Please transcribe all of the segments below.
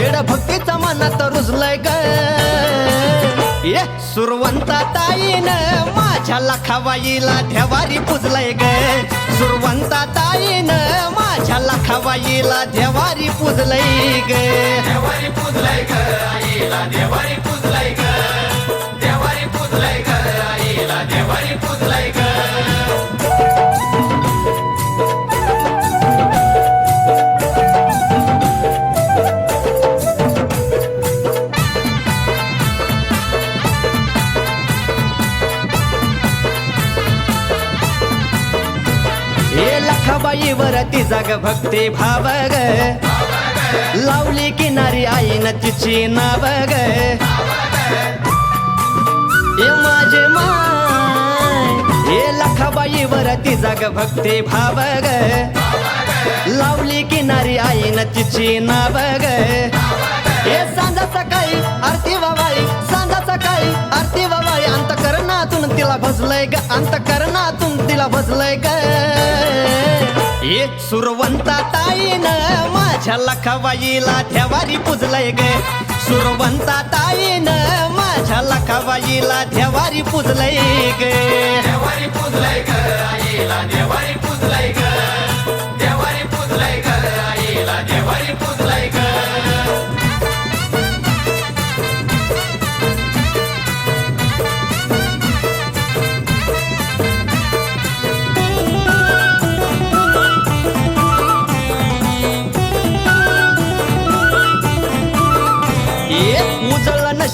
Bed भक्तीचा मनात रुजलंय ग. ये सुरवंता ताईन माझ्या लखाबाईला देवारी पुजलंय ग. सुरवंता ताईन माझ्या लखाबाईला देवारी पुजलंय ग. देवारी पुजलय ग आईला देवारी पुजलय ग. हे लखाबाईवर ती जाग भक्ती भाव ग लावली किनारी आईन तिची नाव ग हे माझे माय हे लखाबाईवर ती जाग भक्ती भाव ग लावली किनारी आईन तिची नाव ग हे सांजा सकाळी आरती बाबाई सांजा सकाळी आरती बाबाई अंतकरणातून तिला भजलंय ग अंतकरणातून तिला भजलंय ग. हे सुरवंता ताईन माझ्या लखाबाईला देवारी पुजलंय ग. सुरवंता ताईन माझ्या लखाबाईला देवारी पुजलंय ग. देवारी पुजलय ग.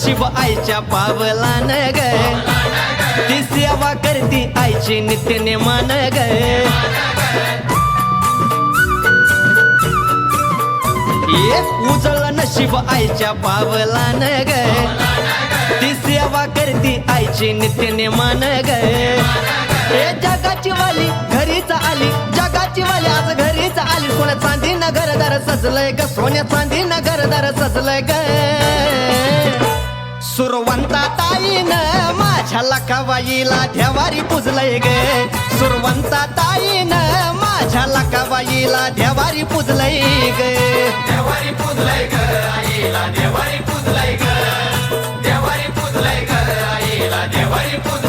शिव आईच्या आईच्या पावलान ग ती सेवा करती आईची नित्य नेमान ग ये उजळलं नशीब आईच्या पावलान ग ती सेवा करती आईची नित्य मान ग हे जगाची वाली घरीच आली. जगाची वाली आज घरीच आली. सोन्या चांदी घरदार सजलंय ग. सोन्या चांदी घरदार सजलंय ग. सुरवंता ताईन माझ्या लकाबाईला देवारी पुजलंय ग. सुरवंता ताईन माझ्या लकाबाईला देवारी पुजलंय ग. देवारी पुजलय ग आईला देवारी पुजलय ग. देवारी पुजलय ग आईला देवारी पुजलय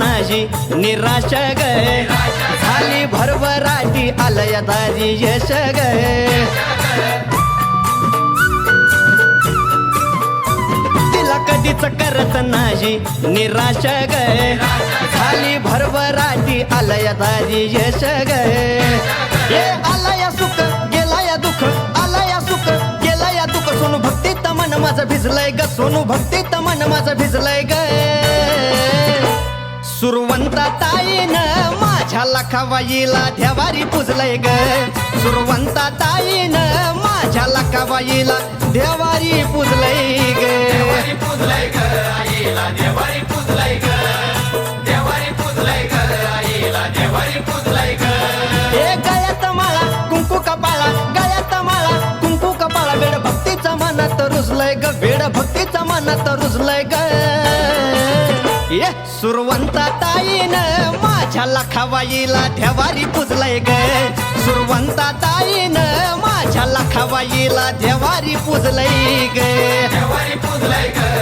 नाही निराश ग झाली भरभराटी आलय दारी यश गे तिला कधीच करत नाही निराश ग खाली भरभराटी आलय दारी यश ग हे आलया सुख गेलाया दुःख आलय सुख गेलाया दुःख। सोनू भक्ती तमन माझं भिजलंय ग सोनू भक्ती तमन माझं भिजलंय ग। सुरवंता ताईन माझ्या लखाबाईला देवारी पुजलंय ग. सुरवंता ताईन माझ्या लखाबाईला देवारी पुजलंय ग. देवारी पुजलय ग आईला देवारी पुजलय ग. देवारी पुजलय ग आईला देवारी पुजलय ग. हे गळ्यात माळा कुंकू कपाळा गळ्यात माळा कुंकू कपाळा भक्तीचा मनात रुजलंय ग. बेड भक्तीचा मनात रुजलंय ग. ये सुरवंता ताईन माझ्या लखाबाईला देवारी पुजलाय ग. सुरवंता ताईन माझ्या लखाबाईला देवारी पुजलंय ग. देवारी पुजलय ग.